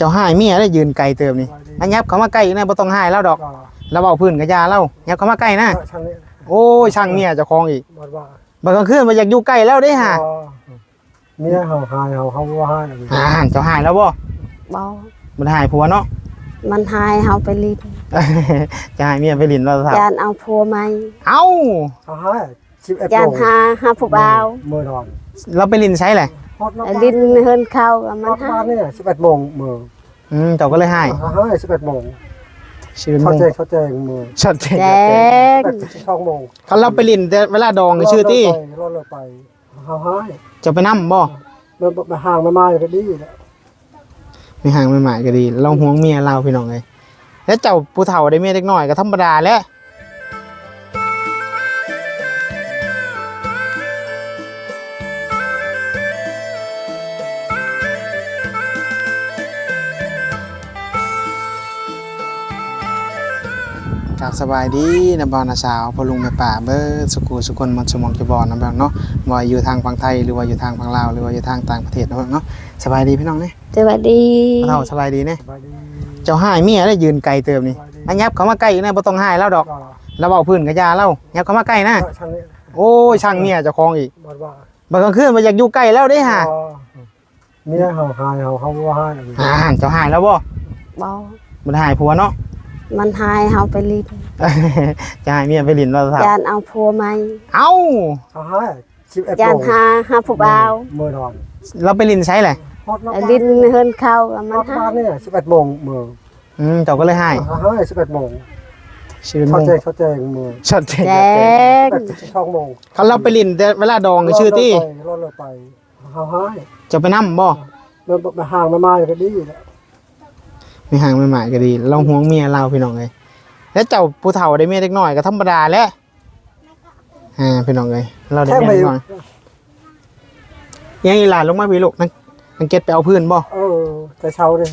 เจ้าหายเมียได้ยืนไกลเติมนี่อันยับเขามาใกล้อีกนะบ่ต้องหายแล้วดอกก็แล้วเบาพื้นกับยาเล่ายับเขามาใกล้นะช่างนี้โอ้ยช่างเมียเจ้าของอีกบอกว่าบัดกลางคืนมาอยากอยู่ใกล้แล้วได้ห่าก็เมียเฮาหายเฮาเฮาบ่หายอ่าเจ้าหายแล้วบ่บ่มันหายผัวเนาะมันหายเฮาไปลิ้นจะหายเมียไปลินเราครับยานเอาผัวใหม่เอ้าเฮาหาย11ยานหาหาผู้บ่าวมื้อนอนเราไปลินใช้แหละฮอ ดลิ้นเฮินเข้าก็มัมันนหาหายเนี่ย11โมงมื้ออืมเจ้าก็เลยหายเฮาหาย11โมงชื่อมเขางแจ้งเขาแจ้งมื้อชัดเจนแจชัดเจนง12โมงเขาเราไปลินแต่เวลาดองนี่ชื่อที่รอเลยไปเฮาหายจะไปนั่บ่มันมาห่างมามาก็ดีแล้วไม่ห่างไม่หมายก็ดีเราห่วงเมียเราพี่น้องเลยแล้วเจ้าผู้เฒ่าได้เมียเล็กน้อยก็ธรรมดาแหล้ว บสบายดีนะบอนะสาวพอลุงแม่ป่าเบิร์ดสุกูสุคนมันสมองเกบอลนะแบบเนาะว่าอยู่ทางฝั่งไทยหรือว่าอยู่ทางฝั่งลาวหรือว่าอยู่ทางต่างประเทศนะเนาะสบายดีพี่น้องเนี่ยสวัสดีผู้เฒ่าสบายดีเนี่ยสบายดีเจ้าหายเมียได้ยืนไกลเติมนี่อันยับเขามาใกล้อีกนะบ่ต้องหายแล้วดอกก็แล้วเบาพื้นกับยาเล่ายับเขามาใกล้นะช่างนี้โอ้ยช่างเมียเจ้าของอีกบอกว่าบัดกลางคืนมาอยากอยู่ใกล้แล้วได้ห่าก็เมียเฮาหายเฮาเฮาบ่หายอ่าเจ้าหายแล้วบ่บ่มันหายผัวเนาะ มันหายเฮาไปลิ้นจะหายเมียไปลินเราครับยานเอาผัวใหม่เอ้าเฮาหาย11ยานโมงหาหาผู้บ่าวมื้อนอนเราไปลินใช้แหละฮอดลิ้นเฮินเข้าก็มันฮอดหาบ้ายนเนี่ย11โมงมื้ออืมเจ้าก็เลยหายเฮาหาย11โมงชื่อมเขางแจ้งเขาแจ้งมื้อชัดเจนแจง12โมงเขาเราไปลินแต่เวลาดองนี่ชื่อที่รอเลยไปเฮาหายจะไปนั่บ่ มันมาห่างมามาก็ดีแล้วไม่ห่างไม่หมายก็ดี เราห่วงเมียเราพี่น้องเลยแล้วเจ้าผู้เฒ่าได้เมียเล็กน้อยก็ธรรมดาแหล้วอ่าพี่น้องเลยเราได้แค่เมียไม่เล็กน้อยยังอีหลานลงมาพี่ลูกนั่งนั่งเก็ตไปเอาพื้นบ่เออแต่เช้าเลย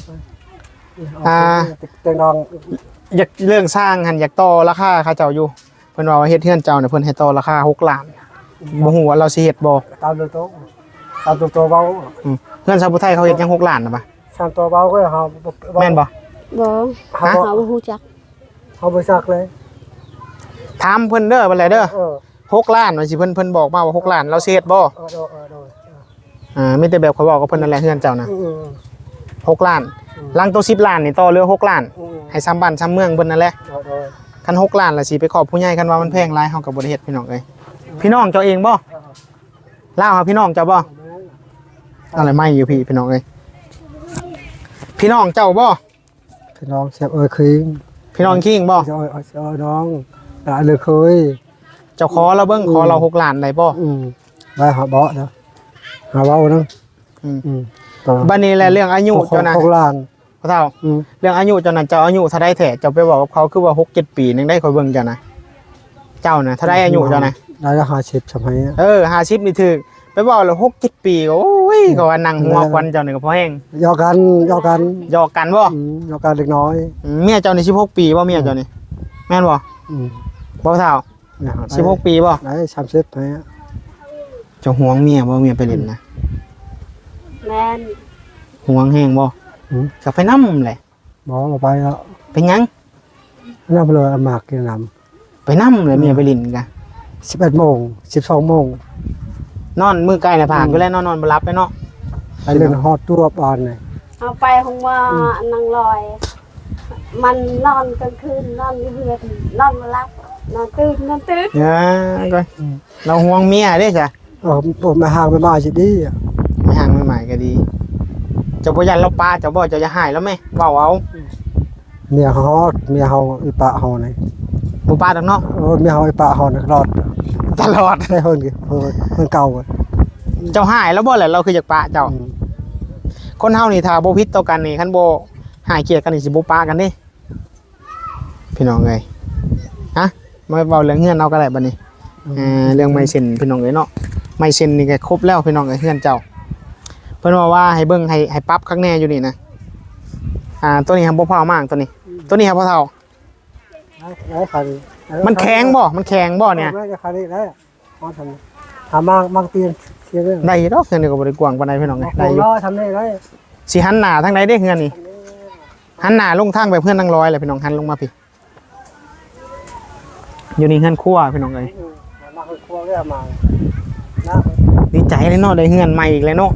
อ่าแตงดองอยากเรื่องสร้างหันอยากต่อราคาค่าเจ้าอยู่เพิ่นว่าว่าเฮ็ดเฮือนเจ้าเนี่ยเพิ่นให้ต่อราคา6ล้านบ่ฮู้ว่าเราสิเฮ็ดบ่ตามตัวโตะตามตัวตัวเบาอืมเฮือนชาวพุทธไทยเขาเฮ็ดยัง6ล้านน่ะบ่ สามตัวเบาก็เฮาแม่นบ่บ่เฮาฮะเฮาบ่ฮู้จักเฮาบ่ซักเลยถามเพิ่นเด้อบัดเลยเด้อเออ6ล้านว่าสิเพิ่นเพิ่นบอกมาว่า6ล้านเราสิเฮ็ดบ่เออเออเออเอออ่ามีแต่แบบเขาบอกกับเพิ่นนั่นแหละเฮือนเจ้าน่ะอืม6ล้านหลังตัว10ล้านนี่ต่อเหลือ6ล้านอืมให้ซ้ำบ้านซ้ำเมืองเพิ่นนั่นแหละเออเออคัน6ล้านล่ะสิไปขอบผู้ใหญ่คันว่ามันแพงหลายเฮาก็บ่ได้เฮ็ดพี่น้องเอ้ยพี่น้องเจ้าเองบ่ลาวหาพี่น้องเจ้าบ่อะไรไม่อยู่พี่พี่น้องเอ้ย พี่น้องเจ้าบ่พี่น้องเสียบเออคิงพี่น้องคิงบ่เออเออเออน้องหลานเลยเคยเจ้าขอเราเบิ้งขอเราหกล้านได้บ่อืมได้หาเบาะนะหาเบานะอืมอืมต่อบัดนี้แหละเรื่องอายุเจ้านะของหลานพ่อเฒ่าอืมเรื่องอายุเจ้านั้นเจ้าอายุเท่าใดแท้เจ้าไปบอกกับเขาคือว่าหกเจ็ดปีนึงได้คอยเบิ่งเจ้านะเจ้านะเท่าใดอายุเจ้านะได้ละหาชิบสมัยอะเออ50นี่ถึกไปบอกแล้วหกเจ็ดปีก็โอ้ ยก็ว่านั่งหัวควันเจ้านี่ก็พอแห้งยอกันยอกันหยอกกันบ่อืมยอกันเล็กน้อยอืมเมียเจ้านี่16ปีบ่เมียเจ้านี่แม่นบ่อืมบ่เฒ่าเนี่ยได้16ปีบ่ได้สามสิบไหมอะเจ้าห่วงเมียบ่เมียไปเล่นนะแม่นห่วงแห้งบ่อืมก็ไปนำแหละบอกมาไปแล้วไปหยังนั่งไปเลยเอาหมากกินน้ไปนำเลยเมียไปเล่นกันำสิบเอ็ดโมงสิบสองโมง นอนมือใกล้หน้าผากอยู่แล้วนอนนอนบ่หลับไปเนาะไปเล่นฮอตตัวบอลเลยเอาไปห้องว่านังลอย มันนอนกลางคืนนอนอยู่เฮือนนอนบ่หลับนอนตื่นนอนตื่นเออก็เราห่วงเมียเด้จ้ะเออผมมาห่างไปมาสิดีอะไม่ห่างไม่หมายก็ดีเจ้าบ่ยันเราปลาเจ้าบ่เจ้าจะหายแล้วไหมเว้าเอาเมียฮอตเมียเฮาอีปะเฮาเนี่ยบ่ปลาดอกเนาะเออเมียเฮาอีปะเฮาเนี่ยรอด ตลอดได้เฮิร์นกี่เฮิร์นเฮิร์นเก่าอะเจ้าหายแล้วบ่แหละเราคืออยากปลาเจ้า อืมคนเฮานี่ถ้าบ่ผิดต่อกันนี่คันบ่หายเกลียดกันนี่สิบ่ปลากันเด้พี่น้องเอ้ยฮะมาเว้าเรื่องเฮือนเอาก็ได้บัดนี้เออเรื่องไม้เส้นพี่น้องเอ้ยเนาะไม้เส้นนี่ก็ครบแล้วพี่น้องเอ้ยเฮือนเจ้า เพิ่นว่าว่าให้เบิ่งให้ให้ปรับข้างแน่อยู่นี่นะอ่าตัวนี้ครับบ่พอมากตัวนี้ ตัวนี้ครับพ่อเฒ่าได้ได้คัน มันแข็งบ่ มันแข็งบ่เนี่ยได้คันนี้ได้ฮอตทำทำมากมากเตียนเตียนเรื่องได้อยู่ดอกเฮือนนี่ก็บ่ได้กว้างปานใดพี่น้องเอ้ยได้อยู่ล้อทำได้ได้สิหันหน้าทางใดเด้เฮือนนี่หันหน้าลงทางไปเพื่อนนั่งร้อยเลยพี่น้องหันลงมาพี่อยู่นี่เฮือนครัวพี่น้องเอ้ยมาคือครัวแก่มานะดีใจเลยเนาะได้เฮือนใหม่อีกแล้วเนาะ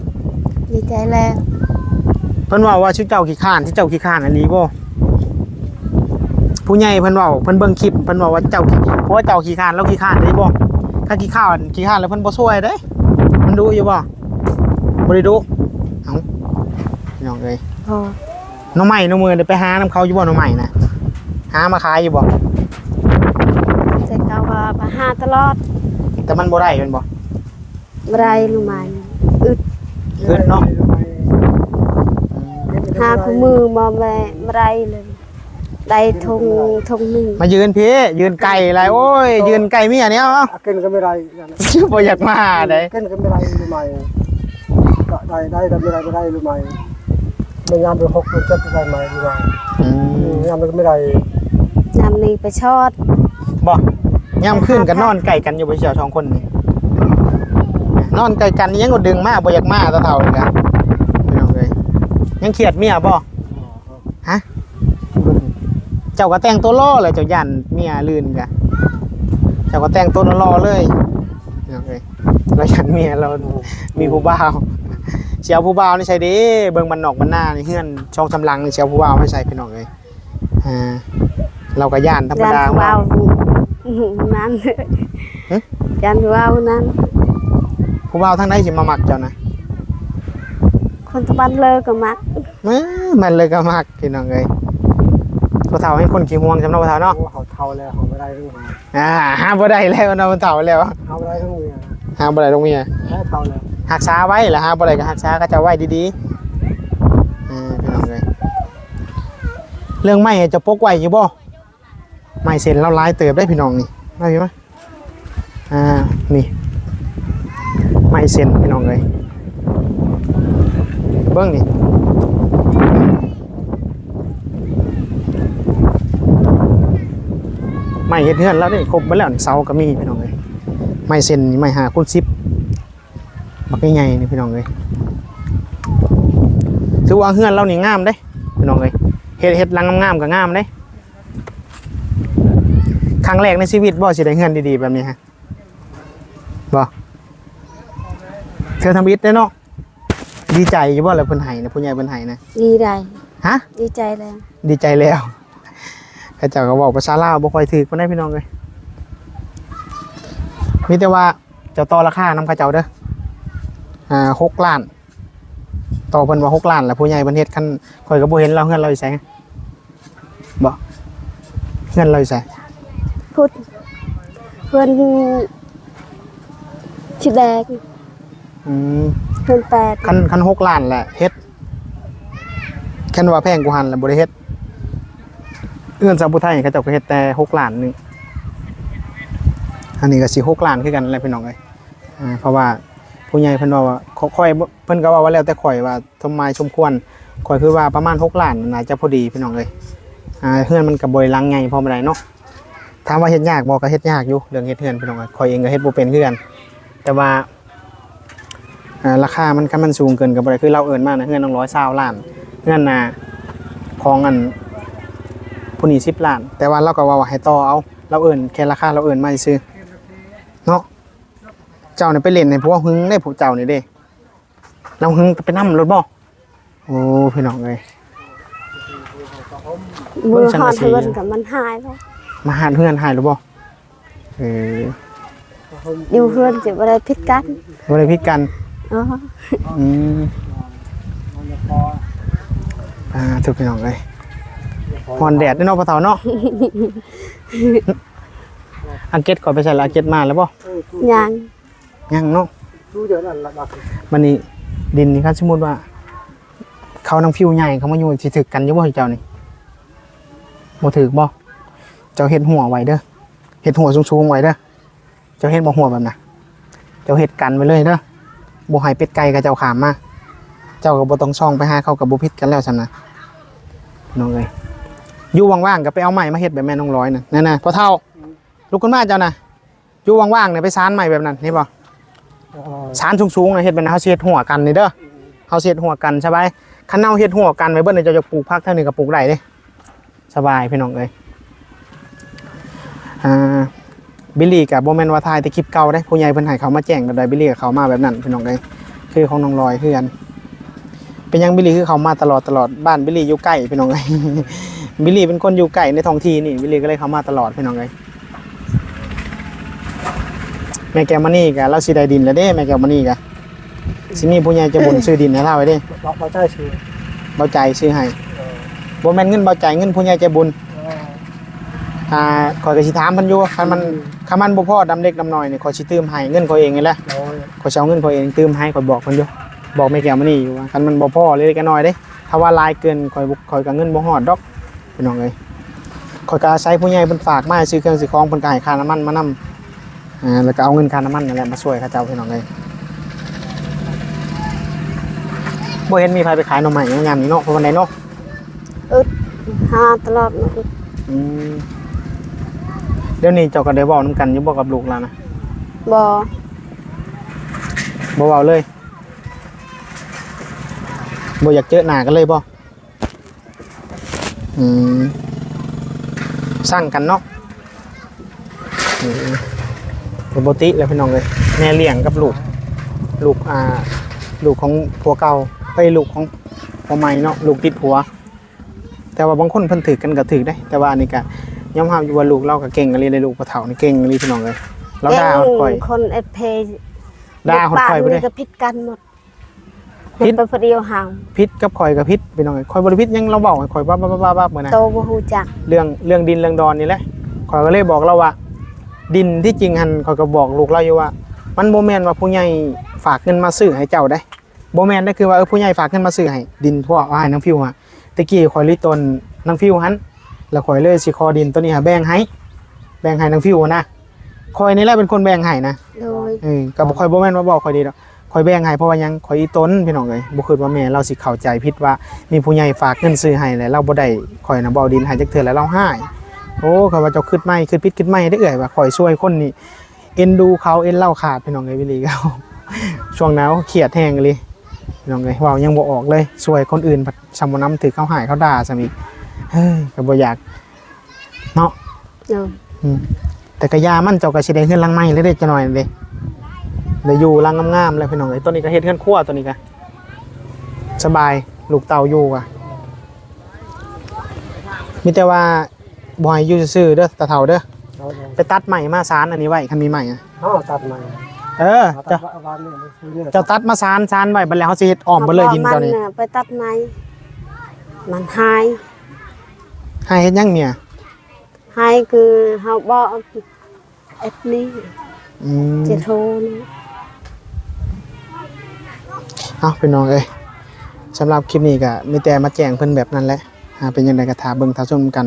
ดีใจแล้วเพิ่นว่าว่าชื่อเจ้าขี้ข้านที่เจ้าขี้ข้านอันนี้บ่ ผู้ใหญ่เพิ่นเว่าเพิ่นเบิ่งคลิปเพิ่นว่าว่าเจ้าขี้เพราะว่าเจ้าขี้ข้านแล้วขี้ข้านได้บ่ถ้าขี้ข้านขี้ข้านแล้วเพิ่นบ่ช่วยเด้มันดูอยู่บ่บ่ได้ดูเอ้าพี่น้องเอ้ยพอน้องใหม่น้องมือได้ไปหาน้ำเขาอยู่บ่น้องใหม่น่ะหามาขายอยู่บ่แต่เขาว่ามาหาตลอดแต่มันบ่ได้แม่นบ่บ่ได้ลูกมันอึดขึ้นเนาะหาคู่มือมาแม่บ่ได้เลย ได้ทงทงหนึงมายืนพี่ ยืนไก่อะไรโอ้ย ยืนไก่เมียเนี่ยเอ้ากินก็ไม่ได้บ่อยากมาเด้กินก็ไม่ได้รู้ไหมก็ได้ได้ได้ไม่ได้ไม่ได้รู้ไหมไม่ยามไปหกเป็นเจ็ดได้ไหมรู้ไหมอืมยามมันก็ไม่ได้ยามนี้ไปชอดบ่ยามขึ้นกันนอนไก่กันอยู่บ่เชียวสองคนนี่นอนไก่กันยังก็ดึงมาบ่อยากมาตะเท่าเลยกันพี่น้องเอ้ยยังเครียดเมียบ่ฮะเจ้าก็แต่งตัวล่อเลยเจ้ายันเมียลื่นกะเจ้าก็แต่งตัวล่อเลยพี่น้องเอ้ยเรายันเมียเรา มีผู้บ่าวเชียวผู้บ่าวนี่ใช่เด้เบิ่งมันนอกมันหน้านี่เฮือนช่องชำลังนี่เชียวผู้บ่าวไม่ใช่พี่น้องเอ้ยอ่าเราก็ย่านธรรมยันดาของว้าเราวนั้นหึยันว้าวนั้นผู้บ่าวทั้งใดสิมามักเจ้านะคนตะบันเลอก็มักแหม่มันเลยก็มักพี่น้องเอ้ย ผู้เฒ่าให้คนขี้ห่วงจำเนาะผู้เฒ่าเนาะเขาเท่าแล้วเขาไม่ได้เรื่องอ่าหาบ่ได้แล้วเนาะผู้เฒ่าแล้วเขาไม่ได้เรื่องเมียหาบ่ได้ตรงเมียแค่เท่าแล้วหักษาไว้ล่ะหาบ่ได้ก็หักษาก็จะไว้ดีๆอ่าพี่น้องเอ้ยเรื่องไม้จะปกไว้อยู่บ่ไม้เส้นเราหลายเติบได้พี่น้องนี่มาพี่มาอ่านี่ไม้เส้นพี่น้องเอ้ยเบิ่งนี่ ไม่เฮ็ดเฮือนแล้วนี่ครบหมดแล้วนี่เสาก็มีพี่น้องเอ้ยไม่เส้นนี่ไม่หาคูณ10บักใหญ่ๆนี่พี่น้องเอ้ยถือว่าเฮือนเรานี่งามเด้พี่น้องเอ้ยเฮ็ดเฮ็ดหลังงามๆก็งามเด้ครั้งแรกในชีวิตบ่สิได้เฮือนดีๆแบบนี้ฮะบ่เธอทำอิฐได้เนาะดีใจอยู่บ่แล้วเพิ่นให้นะผู้ใหญ่เพิ่นให้นะดีได้ฮะดีใจแล้วดีใจแล้ว ข้าเจ้าก็บอกภาษาลาวบ่ค่อยถือคนได้พี่น้องเลยมีแต่ว่าเจ้าต่อราคานำข้าเจ้าเด้ออ่าหกล้านต่อเพิ่นว่าหกล้านแล้วผู้ใหญ่เพิ่นเฮ็ดคันข่อยก็บ่เห็นเราเฮือนเราอยู่ไสบ่เฮือนเราอยู่ไสพูดเพื่อนชิแดงอืมเพื่อนแปดคันคันหกล้านแหละเฮ็ดคันว่าแพงกูหันแล้วบ่ได้เฮ็ด เอื้อนสาวผู้ไทยเขาเจ้าก็เฮ็ดแต่หกล้านหนึงอันนี้ก็สิหกล้านคือกันแหละพี่น้องเอ้ยอ่าเพราะว่าผู้ใหญ่เพิ่นว่าว่าค่อยเพิ่นก็ว่าว่าแล้วแต่ข่อยว่าทำไมสมควรข่อยคือว่าประมาณหกล้านน่าจะพอดีพี่น้องเอ้ยอ่าเฮือนมันก็บ่ได้หลังใหญ่พอปานใดเนาะถามว่าเฮ็ดยากบ่ก็เฮ็ดยากอยู่เรื่องเฮ็ดเฮือนพี่น้องเอ้ยข่อยเองก็เฮ็ดบ่เป็นคือกันแต่ว่าราคามันคันมันสูงเกินกับอะไรคือเราเอินมากนะเงินต้องร้อยเศร้าล้านเงินนาของอัน ผู้นี้สิบล้าน แต่ว่าเราก็ว่าว่าให้ต่อเอา เราเอินแค่ราคาเราเอินมาซื้อเนาะเจ้าเนี่ยไปเล่นในพวกหึงได้ผู้เจ้านี่เด้ เราหึงไปนั่รถบ่โอ้พี่น้องเลยมือเบิ่งสังหอกะดสีเพื่อนกับมันหายแล้วมาหาเพื่อนหายหรือบ่เอออยู่เพื่อนจะอะไรพิษกันบ่ได้พิดกันอ๋ออืมอ่าทุกพี่น้องเลย ฮอนแดดด้วยเนาะพ่อเฒ่าเนาะอังเกตก่อนไปใส่ละอังเกตมาแล้วบ่ยังยังเนาะดูเยอะนั่นละบักมันนี่ดินนี่ครับสมมุติว่า เขานำฟิวใหญ่เขามาอยู่สิถึกกันอยู่บ่เจ้านี่บ่ถึกบ่เจ้าเฮ็ดหัวไว้เด้อเฮ็ดหัวสูงๆไว้เด้อเจ้าเฮ็ดบ่หัวแบบน่ะเจ้าเฮ็ดกันไว้เลยเด้อบ่ให้เป็ดไก่กับเจ้าขามมาเจ้าก็บ่ต้องช่องไปหาเขากับบ่ผิดกันแล้วซั่นนะน้องเอ้ย อยู่ว่างๆก็ไปเอาไม้มาเฮ็ดแบบแม่น้องร้อยน่ะนั่นน่ะพ่อเฒ่าลุกขึ้นมาเจ้าน่ะอยู่ว่างๆเนี่ยไปซานไม้แบบนั้นนี่บ่สารสูงๆนะเฮ็ดเป็นเฮาสิเฮ็ดหัวกันนี่เด้อเฮาสิเฮ็ดหัวกันใช่ไหมคันเน่าเฮ็ดหัวกันไว้เบิ่นเดี๋ยวเจะจะปลูกผักเท่านี้ก็ปลูกได้เด้สบายพี่น้องเอ้ยอ่าบิลลี่กับโบแมนว่าทายแต่คลิปเก่าได้ผู้ใหญ่เพิ่นให้เขามาแจ้งแบบใดบิลลี่กับเขามาแบบนั้นพี่น้องเอ้ยคือของน้องลอยคือกันเป็นหยังบิลลี่คือเขามาตลอดตลอดบ้านบิลลี่อยู่ใกล้พี่น้องเอ้ย บิลลี่เป็นคนอยู่ใกล้ในท้องที่นี่บิลลี่ก็เลยเข้ามาตลอดพี่น้องเอ้ยแม่แก้วมานี่กะเราสิได้ดินแล้วเด้แม่แก้วมานี่กะสิมีผู้ใหญ่ใจะบุญซื้อดินให้เราไว้เด้เราเราใจชื่อเบาใจซื้อให้เออบ่แม่นเงินเบาใจเงินผู้ใหญ่ใจบุญเอออ่าขอยก็สิถามเพิ่นอยู่คันมันคันมันบ่พอดำเล็กดำน้อยนี่ขอยสิตืมให้เงินขอยเองนี่แหละโดยขอยสิเอาเงินขอยเองตืมให้ขอยบอกเพิ่นอยู่บอกแม่แก้วมานี่อยู่ว่าคันมันบ่พอเล็กๆน้อยๆเด้ถ้าว่าหลายเกินขอยบ่ขอยก็เงินบ่ฮอดดอก พี่น้องเอ้ยขอยก็อาศัยผู้ใหญ่เพิ่นฝากมาให้ซื้อเครื่องซื้อของเพิ่นก็ให้ค่าน้ำมันมานํอ่าแล้วก็เอาเงินค่าน้ำมันนั่นแหละมาช่วยเขาเจ้าพี่น้องเอ้ยบ่เห็นมีใครไปขายหน่อไม้ยามนี้เนาะเพราะวันใดเนาะอึดหาตลอดมาอึดอืมเดี๋ยวนี้เจ้าก็ได้เว้านํกันอยู่บ่กับลูกแล้วนะบ่บ่เว้าเลยบ่อยากเจอหน้ากันเลยบ่อื มสร้างกันเนาะอืมปกติแล้วพี่น้องเลยแม่เลี้ยงกับลูก ลูกอ่า ลูกของผัวเก่าไปลูกของผัวใหม่เนาะลูกติดผัว แต่ว่าบางคนเพิ่นถือกันก็ถือได้ แต่ว่าอันนี้ก็ยอมรับอยู่ว่าลูกเราก็เก่งกันเลยในลูกพ่อเฒ่านี่เก่งเลยพี่น้องเลยเราด่าฮอดข่อยคนเอฟเพด่าฮอดข่อยไปบ้านเลนี่ยก็ผิดกันหมด ผิดเป็นไปเดียวห่างพิษกับข่อยกับพิษพี่น้องเอ้ยข่อยบ่ได้พิษยังเราเว้าให้ข่อยบ้าบ้าบ้าบ้าเหมือนนะโตบ่ฮู้จักเรื่องเรื่องดินเรื่องดอนนี่แหละข่อยก็เลยบอกเราว่า ดินที่จริงหันข่อยก็บอกลูกเราอยู่ว่า มันโบแมนว่าผู้ใหญ่ฝากเงินมาซื้อให้เจ้าได้โบแมนได้คือว่าเออผู้ใหญ่ฝากเงินมาซื้อให้ดินพวกเอาให้น้องฟิวฮะตะกี้ข่อยลิตนน้องฟิวหันแล้วข่อยเลยสิขอดินตัวนี้หาแบ่งให้แบ่งให้น้องฟิวนะข่อยนี่แหละเป็นคนแบ่งให้นะโดยเออก็บ่ข่อยบ่แม่นว่าบอกข่อยดีดอก ข่อยแบ่งให้เพราะว่าหยังข่อยอีต้นพี่น้องเอ้ยบ่คิดว่าแม่เราสิเข้าใจผิดว่ามีผู้ใหญ่ฝากเงินซื้อให้แล้วเราบ่ได้ข่อยน่ะบ่เอาดินให้จักเทื่อแล้วเราหายโอ้เขาว่าเจ้าคิดใหม่คิดผิดคิดใหม่ได้อเอ่ยว่าข่อยช่วยคนนี่เอ็นดูเขาเอ็นเล่าขาดพี่น้องเอ้ยวิลีเขาช่วงหนาวเครียดแฮงเลยพี่น้องเอ้ยเว้ายังบ่ออกเลยช่วยคนอื่นบัดซำบ่นำถือเขาหายเขาด่าซะอีกเฮ้ยก็บ่อยากเนาะโดยอืมแต่กระยามันเจ้าก็สิได้เฮือนหลังใหม่เลยเด้จะหน่อยเด้ ได้อยู่หลังงามๆเลยพี่น้องเอ้ยตัวนี้ก็เฮ็ดเฮือนครัวตัวนี้ก็สบายลูกเต่าอยู่อะมีแต่ว่าบ่ให้อยู่ซื่อๆเด้อตาเฒ่าเด้อเราเราไปตัดใหม่มาซานอันนี้ไว้คันมีใหม่อะเอาตัดใหม่เออเอาตัเจ้าดวันนี้ซื้อเนี่ยเจ้าตัดมาซานซานไว้บัดแล้วเฮาสิเฮ็ดอ้อมบ่เลยดินเจ้านี่มัะไปตัดไม้มันหายให้เฮ็ดหยังเนี่ยหายคือเฮาบ่เอ็ดนี้อืมจะโทรนี่ เอาพี่น้องเอ้ยสำหรับคลิปนี้ก็มีแต่มาแจ้งเพิ่นแบบนั้นแหละอ่าเป็นจังไดก็ถาเบิ่งถาชมกัน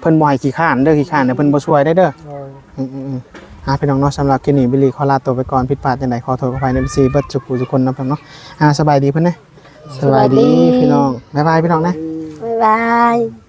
เพิ่นบ่ให้ขี้ข้านเด้อขี้ข้านเดี๋ยวเพิ่นบ่ช่วยได้เด้อโดยอืมอืมอืมอ่าพี่น้องเนาะสำหรับคลิปนี้บิลลี่ขอลาตัวไปก่อนผิดพลาดจังไดขอโทษขออภัยในซีเบิดทุกผู้ทุกคนนะพี่น้องเนาะอ่าสบายดีเพิ่นนะสบายดีพี่น้องบ๊ายบายพี่น้องนะ บ๊ายบาย